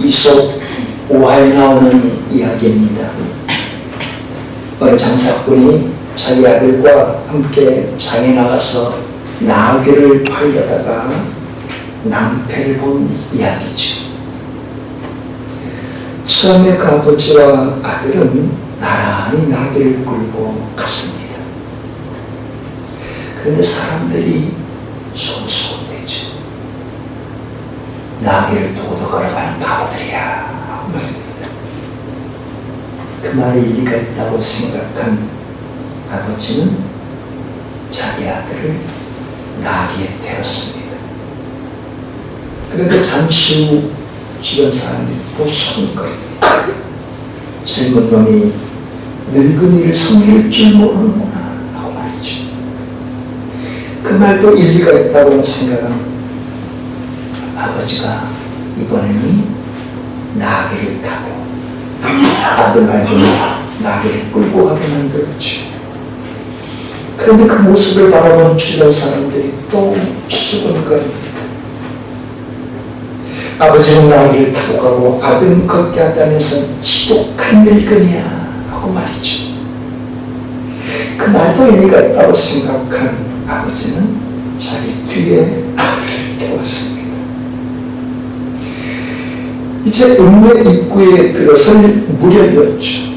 이속 오하에 나오는 이야기입니다. 어느 장사꾼이 자기 아들과 함께 장에 나가서 나귀를 팔려다가 낭패를 본 이야기죠. 처음에 그 아버지와 아들은 나란히 나귀를 끌고 갔습니다. 그런데 사람들이 손수건대죠. 나귀를 두고도 걸어가는 바보들이야 말입니다. 그 말이 일리가 있다고 생각한 아버지는 자기 아들을 나귀에 태웠습니다. 그런데 잠시 후 주변 사람들이 또 수근거립니다. 젊은 놈이 늙은이를 섬길 줄 모르는구나 하고 말이죠. 그 말도 일리가 있다고 생각한 아버지가 이번에는 나귀를 타고 아들 말고는 나귀를 끌고 가게 만들었죠. 그런데 그 모습을 바라본 주변 사람들이 또 수근거립니다. 아버지는 나귀를 타고 가고 아들은 걷게 한다면서 지독한 늙은이야 하고 말이죠. 그 말도 의미가 있다고 생각한 아버지는 자기 뒤에 아들을 태웠습니다. 이제 읍내 입구에 들어설 무렵이었죠.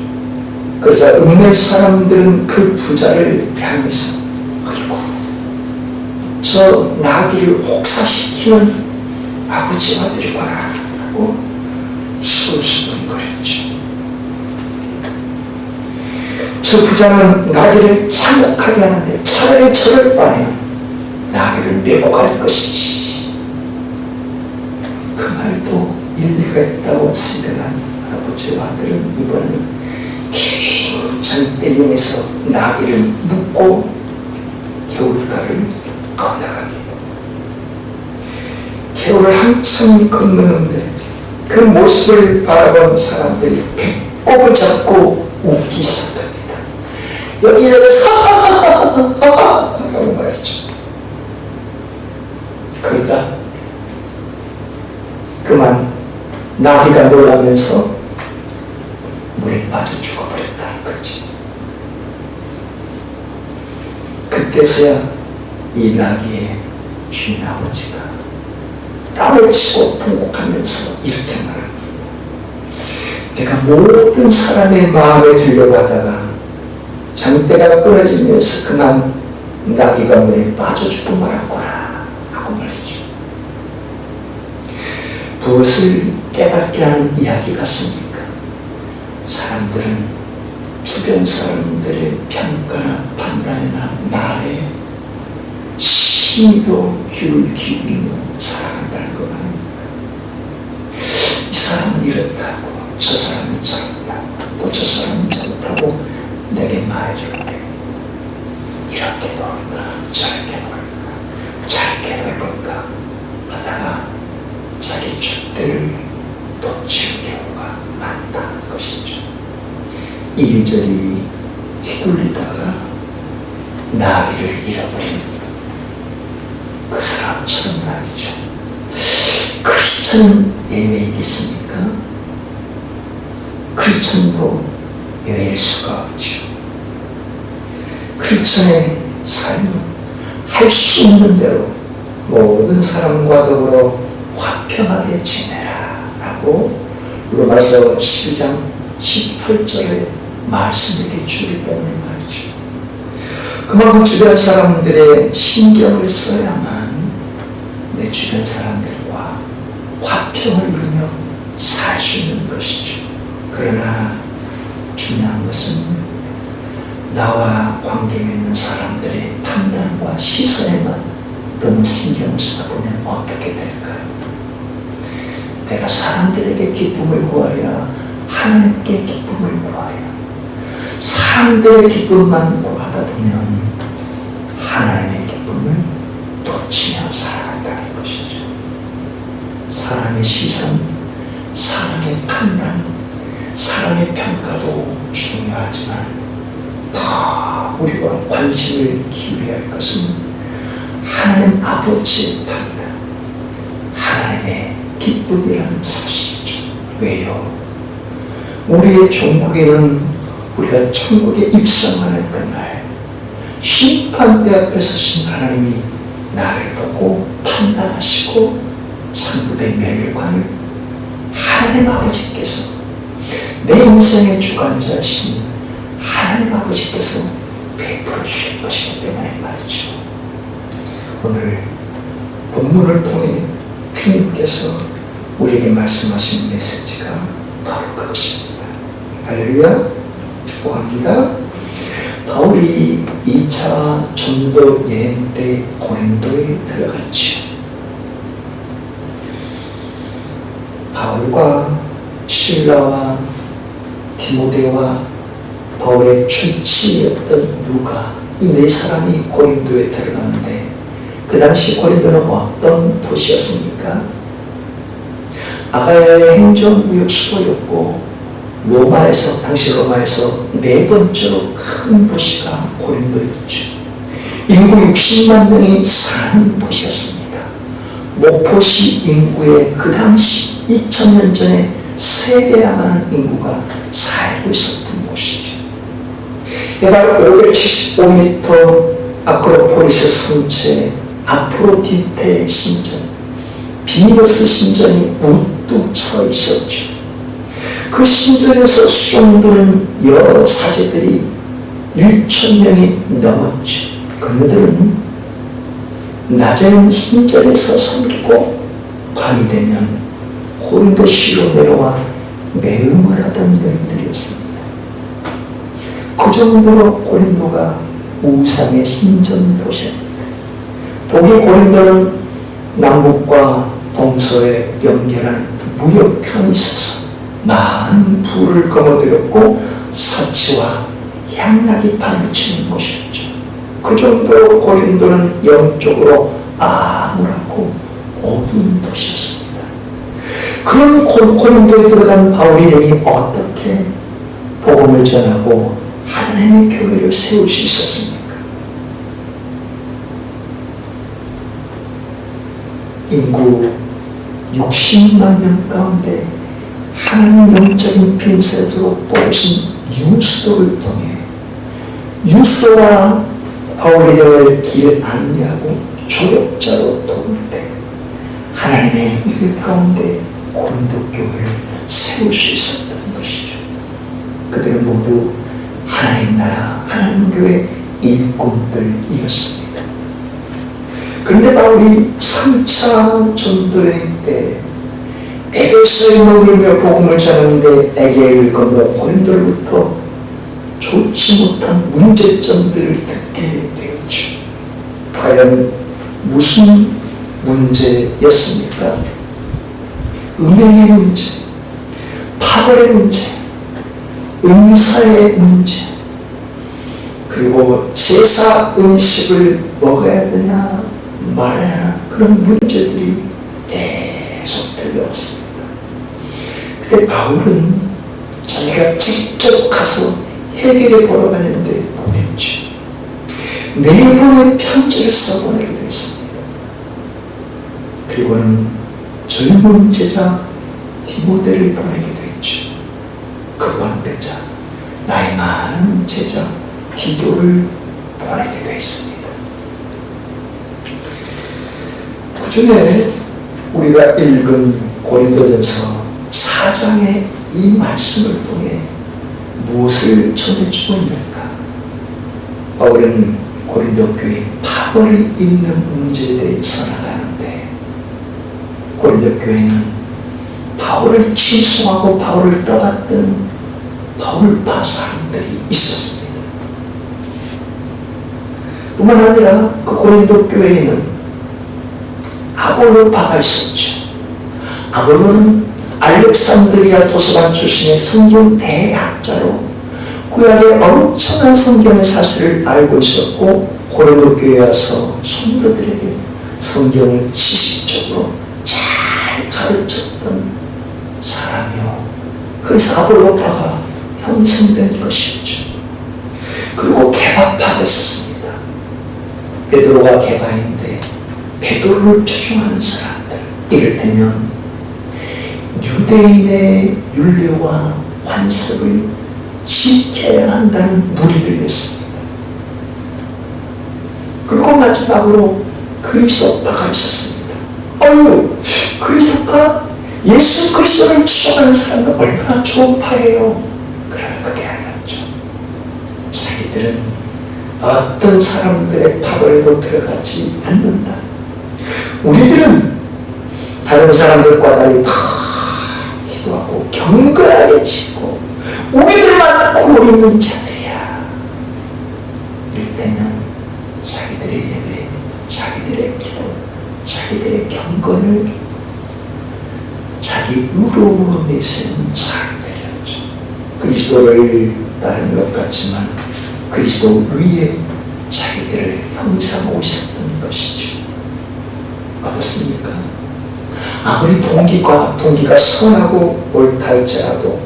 그러자 읍내 사람들은 그 부자를 향해서 아이고 저 나귀를 혹사시키는 아버지 아들이구나 하고 수수근거렸죠. 저 부자는 나귀를 참혹하게 하는데 차라리 저럴 바에는 나귀를 메고 갈 것이지. 그 말도 일리가 있다고 생각한 아버지와 아들은 이번에는 긴 떼용에서 나귀를 묶고 겨울가를 건너갑니다. 겨울을 한참 건너는데 그 모습을 바라본 사람들이 배꼽을 잡고 웃기 시작합니다. 여기저기서 하고 말이죠. 그러자 그만 나귀가 놀라면서 물에 빠져 죽어버렸다는 거지. 그때서야 이 나귀의 주인 아버지가 땀을 치고 통곡하면서 이렇게 말합니다. 내가 모든 사람의 마음에 들려고 하다가 장대가 끊어지면서 그만 나귀가 물에 빠져 죽고 말았구나 하고 말이죠. 무엇을 깨닫게 하는 이야기 같습니까? 사람들은 주변 사람들의 평가나 판단이나 말에 심도 기울이며 살아간다는 것 아닙니까? 이 사람은 이렇다고 저 사람은 저렇다고 또저 사람은 저렇다고 내게 말해줄게. 이렇게도 할까? 저렇게도 할까? 저렇게도 해볼까? 하다가 자기 줏대를 놓칠 경우가 많다는 것이죠. 이리저리 휘둘리다가 나귀를 잃어버린 그 사람처럼 말이죠. 크리스천은 예외이겠습니까? 크리스천도 예외일 수가 없죠. 크리스천의 삶은 할 수 있는 대로 모든 사람과 더불어 화평하게 지내라 라고 로마서 10장 18절에 말씀을 주기 때문에 말이죠. 그만큼 주변 사람들의 신경을 써야만 내 주변 사람들과 화평을 이루며 살 수 있는 것이죠. 그러나 중요한 것은 나와 관계 맺는 사람들의 판단과 시선에만 너무 신경을 쓰다 보면 어떻게 될까요? 내가 사람들에게 기쁨을 구하랴 하나님께 기쁨을 구하랴 사람들의 기쁨만 구하다 보면 하나님의 기쁨을 놓치며 살아간다는 것이죠. 사람의 시선, 사람의 판단, 사람의 평가도 중요하지만 더 우리가 관심을 기울여야 할 것은 하나님 아버지의 판단, 하나님의 기쁨이라는 사실이죠. 왜요? 우리의 종국에는 우리가 천국에 입성하는 그날 심판대 앞에 서신 하나님이 나를 보고 판단하시고 상급의 멸관을 하나님 아버지께서 내 인생의 주관자신 하나님 아버지께서 베풀어 주실 것이기 때문에 말이죠. 오늘 본문을 통해 주님께서 우리에게 말씀하신 메시지가 바로 그것입니다. 할렐루야 축복합니다. 바울이 2차 전도 여행 때 고린도에 들어갔죠. 바울과 신라와 디모데와 바울의 출치였던 누가 이 네 사람이 고린도에 들어가는데 그 당시 고린도는 어떤 도시였습니까? 아가야의 행정구역 수도였고 로마에서 당시 로마에서 네 번째로 큰 도시가 고린도였죠. 인구 60만 명이 사는 도시였습니다. 목포시 인구의 그 당시 2000년 전에 세 배나 많은 인구가 살고 있었던 곳이죠. 해발 575m 아크로폴리스 성체 아프로디테 신전 비너스 신전이 우뚝 서 있었죠. 그 신전에서 수종드는 여러 사제들이 1천 명이 넘었죠. 그들은 낮에는 신전에서 섬기고 밤이 되면 고린도시로 내려와 매음을 하던 여인들이었습니다. 그 정도로 고린도가 우상의 신전 도시입니다. 독일 고린도는 남북과 동서에 연결한 무역편이 있어서 많은 부를 거머들였고 사치와 향락이 발치는 곳이었죠. 그 정도로 고린도는 영적으로 암울하고 어두운 도시였습니다. 그런 고린도에 들어간 바울이 어떻게 복음을 전하고 하나님의 교회를 세울 수 있었습니까? 인구 60만 명 가운데 하나님 영적인 핀셋으로 뽑으신 유수도를 통해 유수도와 바울이를 길 안내하고 조력자로 도울 때 하나님의 일 가운데 고린도 교회를 세울 수 있었던 것이죠. 그들은 모두 하나님 나라, 하나님 교회 일꾼들이었습니다. 그런데 바울이 3차 전도여행 때 에베소에 머물며 복음을 전하는데 에게를 건너 고린도로부터 좋지 못한 문제점들을 듣게 되었죠. 과연 무슨 문제였습니까? 은행의 문제, 파벌의 문제, 은사의 문제, 그리고 제사 음식을 먹어야 되냐 말아야 그런 문제들이 계속 들려왔습니다. 근데 바울은 자기가 직접 가서 해결해 보러 가는데 못했죠. 네 번의 편지를 써보내게 됐습니다. 그리고는 젊은 제자 디모데를 보내게. 안 되자 나이 많은 제자 디도를 보내게 됐습니다. 그 전에 우리가 읽은 고린도전서 4장의 이 말씀을 통해 무엇을 전해주고 있는가? 바울은 고린도 교회 파벌이 있는 문제에 대해 선언하는데 고린도 교회는 바울을 취소하고 바울을 떠났던 바울파 사람들이 있었습니다. 뿐만 아니라 그 고린도 교회에는 아볼로파가 있었죠. 아볼로는 알렉산드리아 도서관 출신의 성경 대학자로 구약의 엄청난 성경의 사실을 알고 있었고 고린도 교회에 와서 성도들에게 성경을 지식적으로 잘 가르쳤던 사람이요. 그 그래서 아볼로파가 형성된 것이었죠. 그리고 있었습니다. 베드로가 개바인데 베드로를 추종하는 사람들 이를테면 유대인의 윤례와 관습을 지켜야 한다는 무리들이었습니다. 그리고 마지막으로 그리스도파가 있었습니다. 어유 그리스도파 예수 그리스도를 추종하는 사람은 얼마나 좋은 파예요. 그러나 그게 아니었죠. 자기들은 어떤 사람들의 파벌에도 들어가지 않는다. 우리들은 다른 사람들과 달리 다 기도하고 경건하게 짓고 우리들만 꼴 있는 자들이야. 이럴 때는 자기들의 예배, 자기들의 기도, 자기들의 경건을 자기 의로움으로 내세우는 사람들이었죠. 그리스도를 따르는 것 같지만 그리스도 위에 자기들을 형성하고 오셨던 것이죠. 어떻습니까? 아무리 동기가 동기가 선하고 옳다 할지라도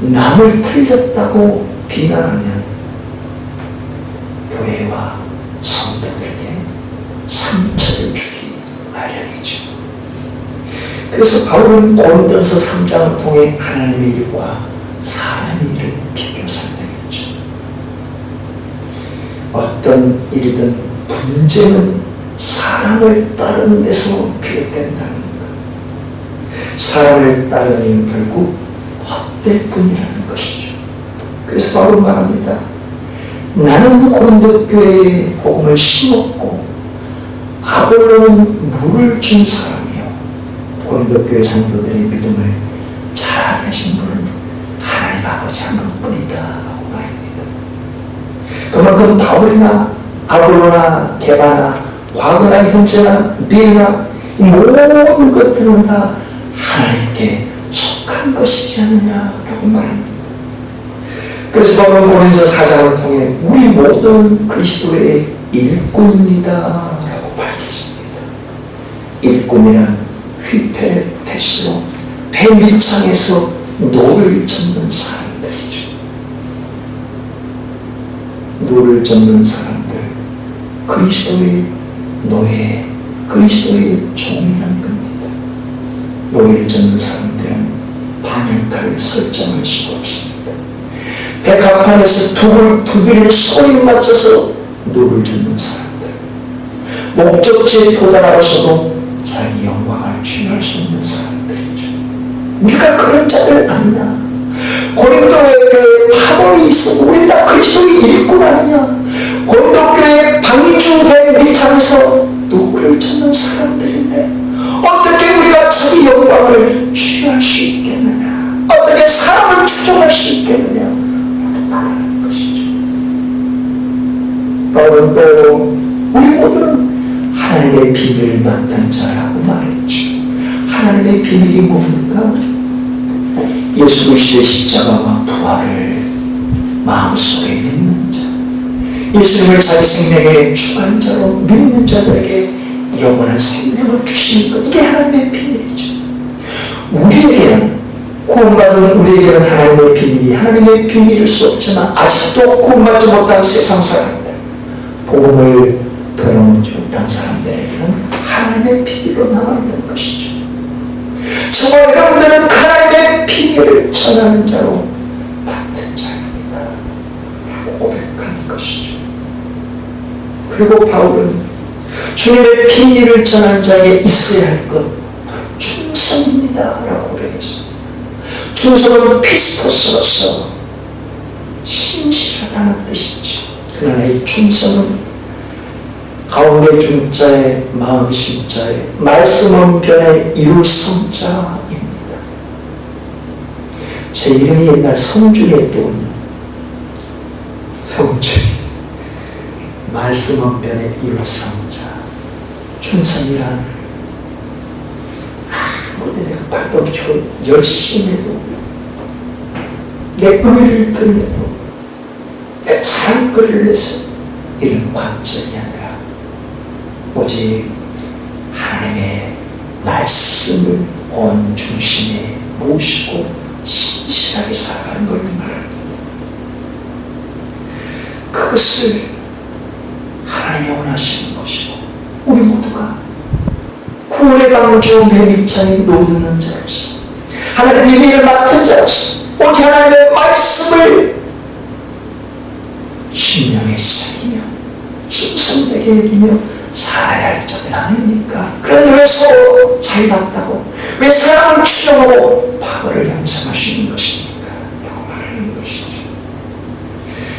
남을 틀렸다고 비난하면 교회와 성도들에게 상처를 주기 마련이죠. 그래서 바울은 고린도서 3장을 통해 하나님의 일과 사람의 일을 비교 설명했죠. 어떤 일이든 분쟁은 사람을 따르는 데서 비롯된다는 것. 사람을 따르는 결국 헛될 뿐이라는 것이죠. 그래서 바울은 말합니다. 나는 고린도 교회에 복음을 심었고 아볼로는 물을 준 사람이요. 고린도 교회 성도들의 믿음을 잘하게 하신 분은 하나님 아버지 한 분뿐이다 라고 말합니다. 그만큼 바울이나 아볼로나 게바나 과거나 현재나 미래나 이 모든 것들은 다 하나님께 속한 것이지 않느냐라고 말합니다. 그래서 바울은 고린서 4장을 통해 우리 모든 그리스도의 일꾼입니다 라고 밝혔습니다. 일꾼이란 휘폐 태시로 배 밑창에서 노를 젓는 사람들이죠. 노를 젓는 사람들, 그리스도의 노예, 그리스도의 종이라는 겁니다. 노예를 젓는 사람들은 반열타를 설정할 수가 없습니다. 백합판에서 두을 두드리는 소리 맞춰서 노를 젓는 사람들, 목적지에 도달하고서도 자기 영광을 취할 수 없는 사람들이죠. 우리가 그런 자들 아니냐? 고린도의 교회 파벌이 있어 우리 다 그리스도의 일꾼 아니냐? 고린도 교회 방주배 밑창에서 누구를 찾는 사람들인데 어떻게 우리가 자기 영광을 취할 수 있겠느냐? 어떻게 사람을 추종할 수 있겠느냐? 바울은 또 우리 모두는 하나님의 비밀을 맡은 자라고 말했죠. 하나님의 비밀이 뭡니까? 예수 그리스도의 십자가와 부활을 마음속에 믿는 자. 예수님을 자기 생명의 주관자로 믿는 자들에게 영원한 생명을 주시는 것. 이게 하나님의 비밀이죠. 우리에게는 구원받은 우리에게는 하나님의 비밀이 하나님의 비밀일 수 없지만 아직도 구원받지 못한 세상 사람들 복음을 들어보지 못한 사람들에게는 하나님의 비밀로 남아있는 것이죠. 저와 여러분들은 하나님의 비밀을 전하는 자로 맡은 자입니다. 라고 고백한 것이죠. 그리고 바울은 주님의 비밀을 전하는 자에게 있어야 할 것, 충성입니다. 라고 고백했습니다. 충성은 피스토스로서 신실하다는 뜻이죠. 그러나 이 충성은 가운데 중자에 마음 심자에 말씀 원변에 이룰 성자입니다. 제 이름이 옛날 성준이었더군요. 성준. 말씀 이룰 성자. 충성이란 아무리 내가 발버둥 치고 열심히 해도 내 의를 들려도 내 삶거리를 내서 이런 관점이 아니라 오직 하나님의 말씀을 온 중심에 모시고 신실하게 살아가는 걸 말합니다. 그것을 하나님이 원하시는 것이고 우리 모두가 구원의 방주 매미창에 놓는 자로서 하나님의 비밀을 맡은 자로서 오직 하나님의 말씀을 신령에 새기며 충성되게 여기며 살아야 할 자들 아닙니까? 그런데 왜 서로 잘났다고 왜 사람을 추정하고 바보를 양성하시는 것입니까? 라고 말하는 것이죠.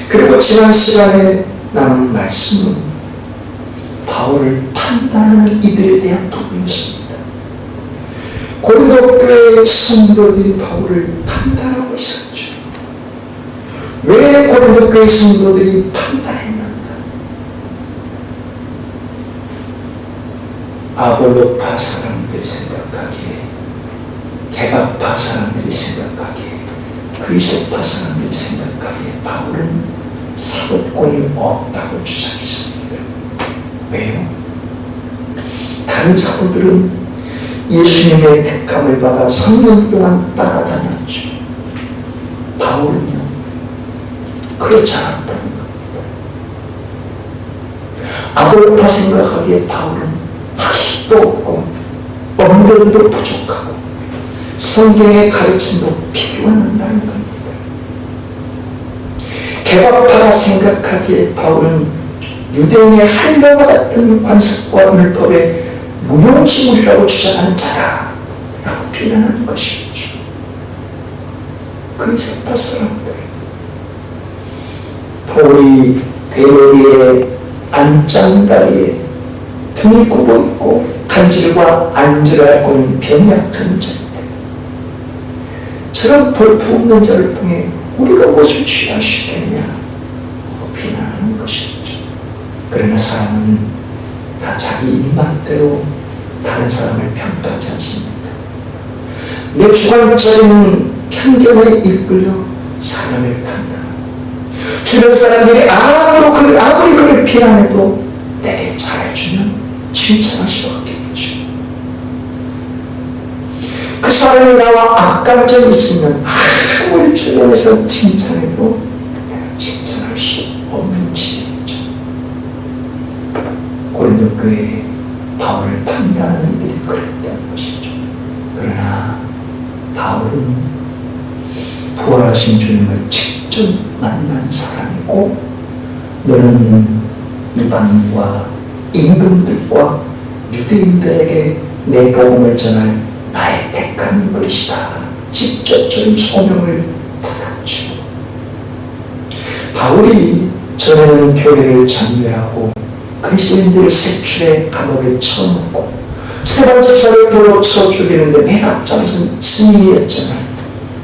그리고 지난 시간에 나눈 말씀은 바울을 판단하는 이들에 대한 도구였습니다. 고린도 교회의 성도들이 바울을 판단하고 있었죠. 왜 고린도 교회 성도들이 판단했는가? 아볼로파 사람들이 생각하기에 개박파 사람들이 생각하기에 그리스도파 사람들이 생각하기에 바울은 사도권이 없다고 주장했습니다. 왜요? 다른 사도들은 예수님의 택함을 받아 3년 동안 따라다녔죠. 바울은요, 그렇지 않았다는 겁니다. 아볼로파 생각하기에 바울은 학식도 없고 언변도 부족하고 성경의 가르침도 비교가 난다는 겁니다. 개박파가 생각하기에 바울은 유대인의 한가와 같은 관습과 율법에 무용지물이라고 주장하는 자다 라고 비난하는 것이었죠. 그리스도파 사람들 바울이 대머리에 안장다리에 등이 굽어 있고 간질과 앓고 있는 병약한 자인데 저런 벌품 없는 자를 통해 우리가 무엇을 취할 수 하고 비난하는 것이었죠. 그러나 사람은 다 자기 입맛대로 다른 사람을 평가하지 않습니까? 내 주관적인 편견에 이끌려 사람을 판단하고 주변 사람들이 아무리 그를 비난해도 내게 잘해 칭찬할 수밖에 없죠. 그 사람이 나와 악감정이 있으면 아무리 주변에서 칭찬해도 내가 칭찬할 수 없는 지경이죠. 교회에 바울을 판단하는 일이 그랬다는 것이죠. 그러나 바울은 부활하신 주님을 직접 만난 사람이고 너는 이방인과 임금들과 유대인들에게 내 복음을 전할 나의 택한 것이다. 직접적인 소명을 받았죠. 바울이 전에는 교회를 장렬하고 그리스도인들을 색출해 감옥에 쳐놓고 세 번째 살을 돌로 쳐 죽이는데 맨 앞장선 스님이었잖아요.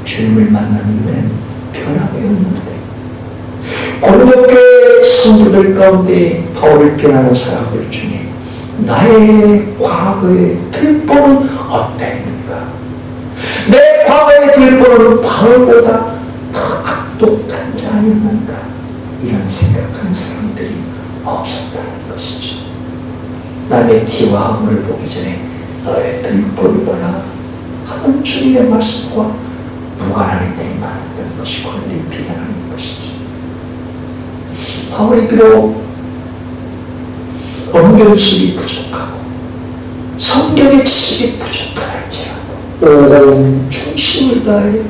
주님을 만난 이후에는 변화되었는데 고린도교회 성도들 가운데 바울을 비난하는 사람들 중에 나의 과거의 들보는 어땠는가? 내 과거의 들보는 바울보다 더 악독한 자 아니었는가? 이런 생각하는 사람들이 없었다는 것이죠. 남의 티와 화물을 보기 전에 너의 들보를 봐라 하는 주님의 말씀과 무관한 이들이 많았던 것이 그들이 비난하는 것이죠. 바울이 비록 언변술이 부족하고 성경의 지식이 부족하할지라도 온 중심을 다해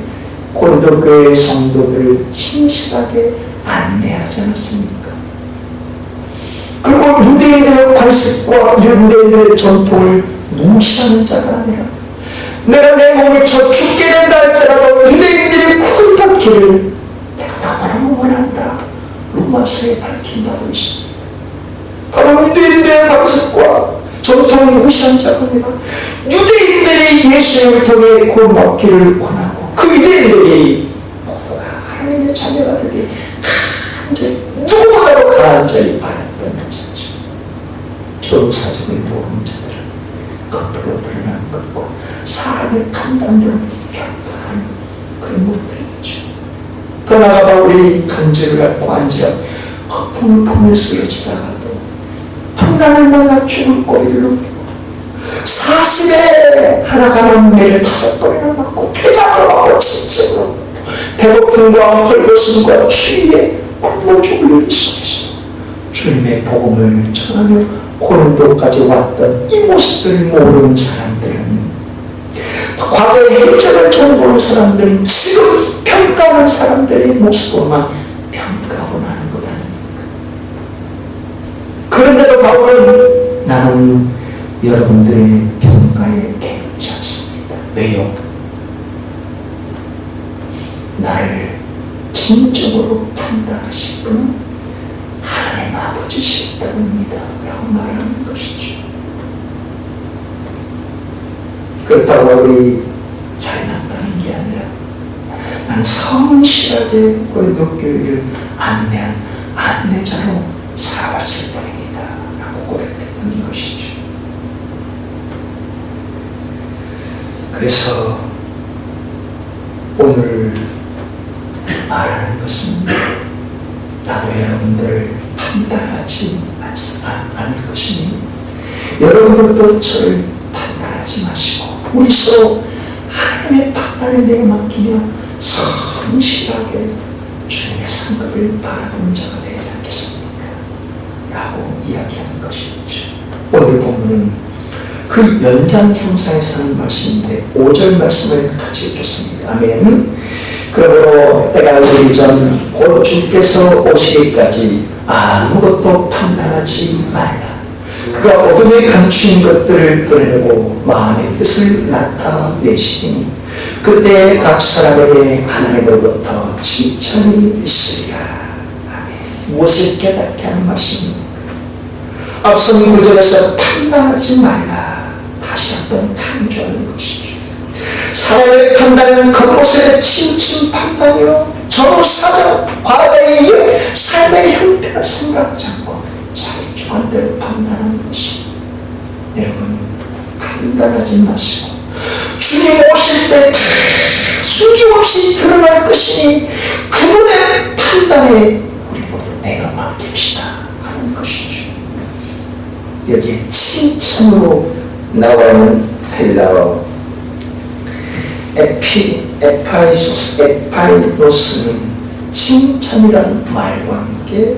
고린도 교회 성도들을 신실하게 안내하지 않았습니까? 그리고 유대인들의 관습과 유대인들의 전통을 무시하는 자가 아니라 내가 내 몸을 쳐 죽게 된다 할지라도 유대인들이 구원받기를 내가 너무너무 원한다. 로마서에 밝힌 바도 있습니다. 바로 유대인들의 방식과 전통을 무시한 자가 아니라 유대인들이 예수님을 통해 구원받기를 원하고 그 유대인들이 모두가 하나님의 자녀가 되기 간절히 누구보다도 간절히 바랐던 자죠. 전사적을 모르는 자들은 겉으로 드러나는 것과 사람의 판단대로 평가하는 그런 것들이죠. 더 나아가 우리 갖고 앉아 허풍을 품에 쓰러지다가 도 풍랑을 만나 죽을 꼬리를 넘기고 사십에 하나 가는 매를 다섯 번이나 맞고 퇴장을 하고 진짜로 배고픔과 헐벗음과 추위에 굶어 죽을 일이 속에서 주님의 복음을 전하며 고린도까지 왔던 이 모습들을 모르는 사람들은 과거의 행적을 좀 보는 사람들은 지금 평가하는 사람들의 모습으로만 평가하고 마는 것 아닙니까? 그런데도 바울은 나는 여러분들의 평가에 개의치 않습니다. 왜요? 나를 진정으로 판단하실 분은 하나님 아버지실 때입니다. 라고 말하는 것이죠. 그렇다고 우리 잘났다는 게 아니라 나는 성실하게 고린도 교회를 안내한 안내자로 살아왔을 뿐입니다. 라고 고백했던 것이죠. 그래서 오늘 말하는 것은 나도 여러분들을 판단하지 않을 것이니 여러분들도 저를 판단하지 마시고 우리 서로 하나님의 판단에 내어 맡기며 성실하게 주님의 상급을 바라보는 자가 되지 않겠습니까? 라고 이야기하는 것이죠. 오늘 본문은 그 연장성사에서 하는 말씀인데 5절 말씀을 같이 읽겠습니다. 아멘. 그러므로 때가 오기 전 곧 주께서 오시기까지 아무것도 판단하지 말라. 그가 어둠에 감추인 것들을 드러내고 마음의 뜻을 나타내시니 그때 각 사람에게 하나님으로부터 칭찬이 있으리라. 아멘. 무엇을 깨닫게 하는 말씀입니까? 앞선 구절에서 판단하지 말라. 다시 한번 강조하는 것이죠. 사람의 판단은 겉모습의 침침 판단이요. 전후 사정, 과거에 이어 삶의 형편을 생각지 않고 자기 주관대로 판단하는 것이 여러분 판단하지 마시고 주님 오실 때 숨김없이 드러날 것이니 그분의 판단에 우리 모두 내가 맡깁시다 하는 것이죠. 여기에 칭찬으로 나와는 헬라어 에피, 에파이소스, 에파이노스는 칭찬이라는 말과 함께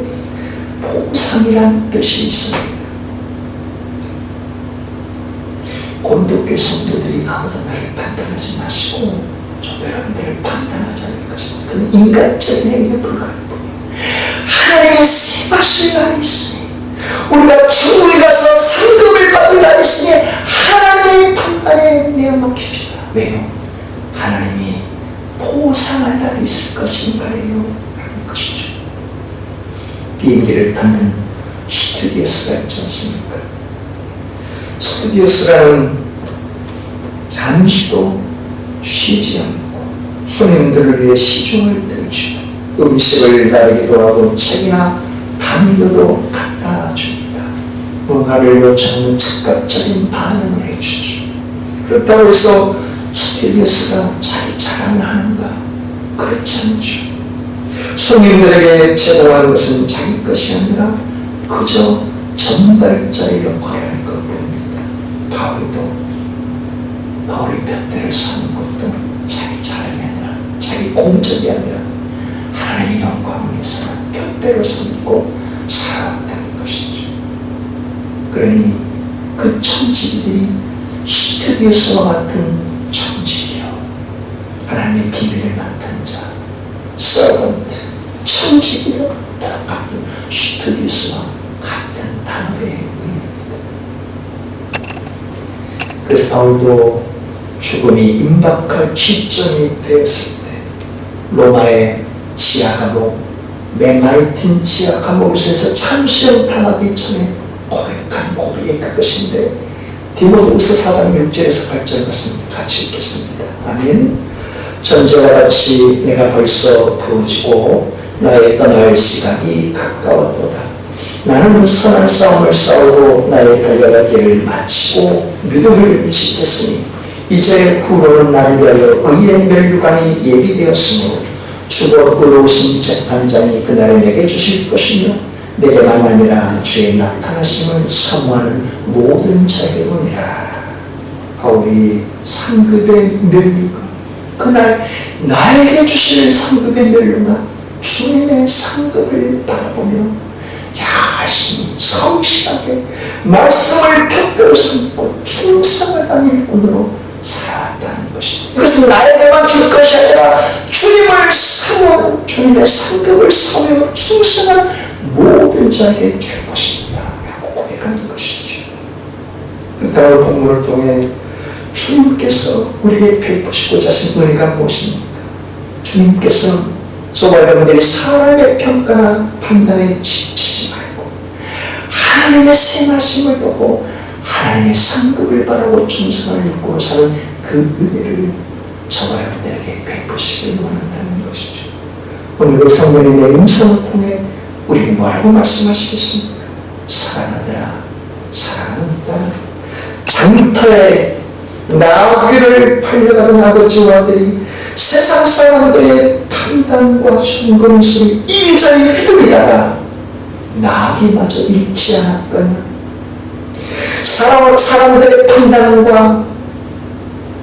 보상이라는 뜻이 있습니다. 고린도교 성도들이 아무도 나를 판단하지 마시고 저도 여러분들을 판단하지 않을 것은 그는 인간적인 행위에 불과할 뿐이에요. 하나님의 세바실 날이 있으니 우리가 천국에 가서 상급을 받을 날이 있으니 하나님의 판단에 내어 맡깁시다. 왜요? 하나님이 보상할 날이 있을 것이 말이에요. 라는 것이죠. 비행기를 타면 스튜디오스가 있지 않습니까? 스튜디오스라는 잠시도 쉬지 않고 손님들을 위해 시중을 들죠. 음식을 나르기도 하고 책이나 담요도 갖다. 뭔가를 요청하면 즉각적인 반응을 해주죠. 그렇다고 해서 스튜디오스가 자기 자랑을 하는가? 그렇지 않죠. 손님들에게 제공하는 것은 자기 것이 아니라 그저 전달자의 역할을 할 것뿐입니다. 바울도 바울이 볕대를 사는 것도 자기 자랑이 아니라 자기 공적이 아니라 하나님의 영광을 위해서 곁대로 삼고. 그러니 그 천지들이 스튜디오스와 같은 천지요. 하나님의 비밀을 맡은 자, 서번트, 천지요. 똑같은 스튜디오스와 같은 단어의 의미입니다. 그래서 바울도 죽음이 임박할 시점이 되었을 때 로마의 지하 감옥, 메마이틴 지하 감옥에서 참수형 당하기 전에 고백한 고백이 그것인데 디모데후서 4장 6절에서 8절 말씀 같이 읽겠습니다. 아멘. 전제와 같이 내가 벌써 부어지고 나의 떠날 시간이 가까웠도다. 나는 선한 싸움을 싸우고 나의 달려갈 길을 마치고 믿음을 지켰으니 이제 후로는 나를 위하여 의의 멸류관이 예비되었으므로 주고 의로우신 재판장이 그날에 내게 주실 것이며 내게만 아니라 주의 나타나심을 사모하는 모든 자에게보니라. 바울이 상급의 멸류관 그날 나에게 주실 상급의 멸류관 주님의 상급을 바라보며 열심히 성실하게 말씀을 펴들어 숨고 충성하다는 일꾼으로 살아왔다는 것입니다. 이것은 나에게만 줄 것이 아니라 주님을 사모하는 주님의 상급을 사모하고 충성한 모든 자에게 줄 것입니다. 라고 고백하는 것이죠. 그다음 본문을 통해 주님께서 우리에게 베푸시고자 하신 은혜가 무엇입니까? 주님께서 저와 여러분들이 사람의 평가나 판단에 지치지 말고 하나님의 생하심을 보고 하나님의 상급을 바라고 충성하는 일꾼으로 사는 그 은혜를 저와 여러분들에게 베푸시길 원한다는 것이죠. 오늘 그 성령님의 음성을 통해 우리에게 뭐라고 말씀하시겠습니까? 사랑하더라 딸 장터에 나귀를 팔려가던 아버지와 아들이 세상 사람들의 판단과 순금술이 이리저리 휘둘리다가 나귀마저 잃지 않았거냐 사람, 사람들의 판단과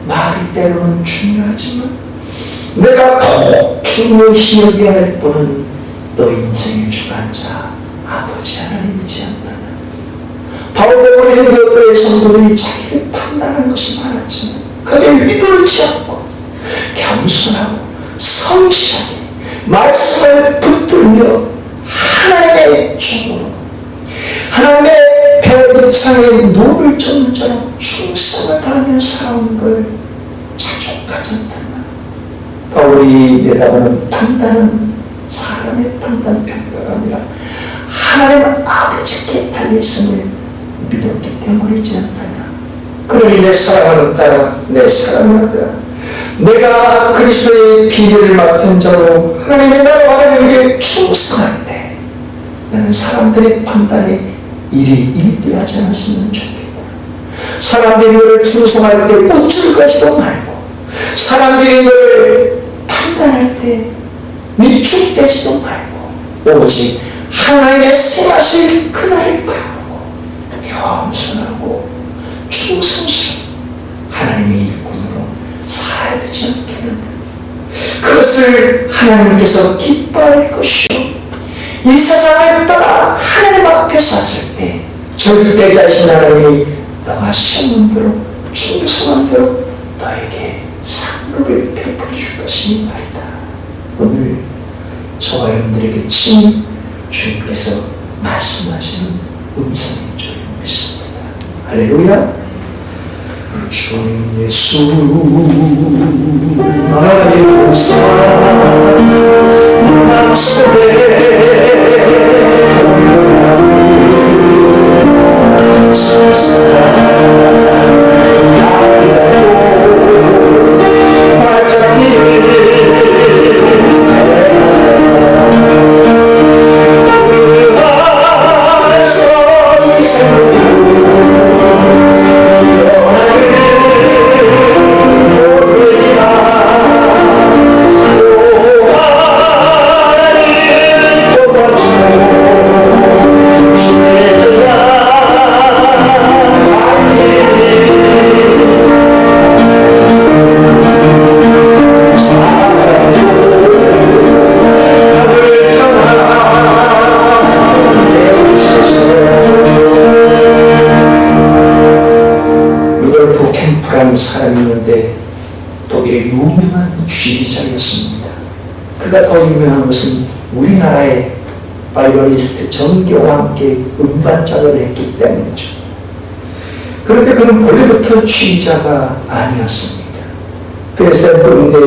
말이 때로는 중요하지만 내가 더 중요시 여겨야 할 분은 너 인생의 주관자 아버지 하나님이지 않느냐 바울과 우리는 여도의 성도들이 자기를 판단하는 것이 많았지만 그게 휘둘지 않고 겸손하고 성실하게 말씀을 붙들며 하나님의 종으로 하나님의 배우창에 노를 자로 충성을 다하며 살아온 걸 자족하지 않다나 바울이 내다보는 판단은 사람의 판단 평가가 아니라 하나님 아버지께 달려있음을 믿었기 때문이지 않다냐 그러니 내 사랑하는 딸아 내 사랑하는 아들아 내가 그리스도의 비례를 맡은 자로 하나님의 나라와 하나님께 충성할 때 나는 사람들의 판단에 일이 일비하지 않았으면 좋겠고 사람들이 너를 충성할 때 웃을 것도 말고 사람들이 너를 판단할 때 위축되지도 말고 오직 하나님의 생하실 그날을 바라보고 겸손하고 충성스러운 하나님의 일꾼으로 살아야 되지 않겠느냐. 그것을 하나님께서 기뻐할 것이요. 이 세상을 떠나 하나님 앞에 섰을 때 절대자이신 하나님이 너가 심은 대로 충성한 대로 너에게 상급을 베풀어 줄 것이니 말이다. 오늘 저와 여러분들에게 친히 주님께서 말씀하시는 음성인 줄 믿습니다. 할렐루야! 주님 예수 나의 보사 맘속에 동요 정교와 함께 음반작을 했기 때문이죠. 그런데 그는 원래부터 쥐기자가 아니었습니다. 그래서 음대